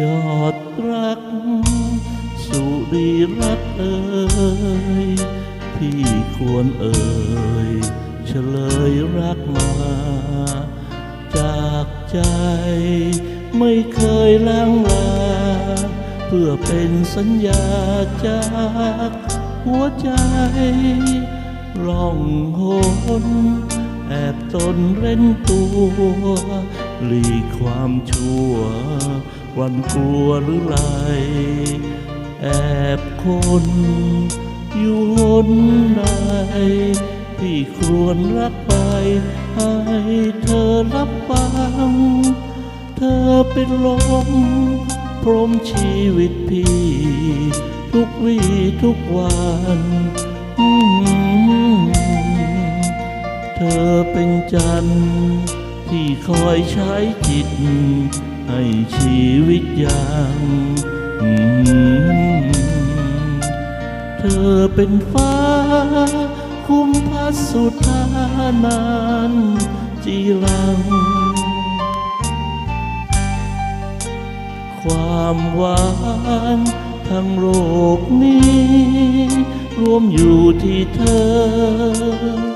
ยอดรัก สุรีรักเอ่ยพี่ควรเอ่ยเฉลยรักมา จากใจไม่เคยล้างลา เพื่อเป็นสัญญาจากหัวใจร่องหนแอบตนเร้นตัวหลีความชั่ว วันกลัวหรือไรแอบคนอยู่หนใดที่ครวรรักไป ให้เธอรับฟัง เธอเป็นลมพรมชีวิตพี่ ทุกวี่ทุกวันเธอเป็นจันทร์ที่คอยใช้จิต ให้ชีวิตยังอืมเธอเป็นฟ้า คุ้มพัสสุธานานจีรัง ความหวานทั้งโลกนี้ รวมอยู่ที่เธอ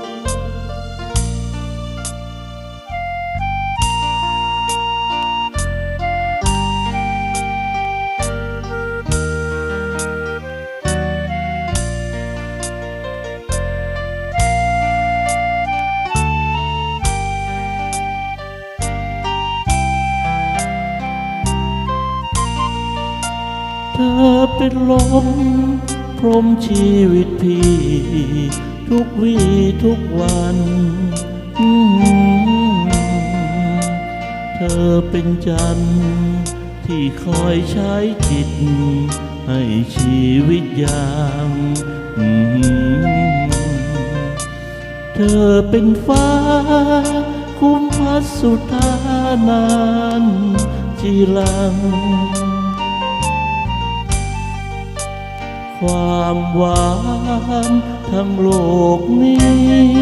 อเป็นลมพรมชีวิตพี่ ทุกวีทุกวัน เธอเป็นจันทร์ที่คอยใช้จิต ให้ชีวิตยังอืมเธอเป็นฟ้า คุ้มพัสสุธานานจีรัง ความหวานทั้งโลกนี้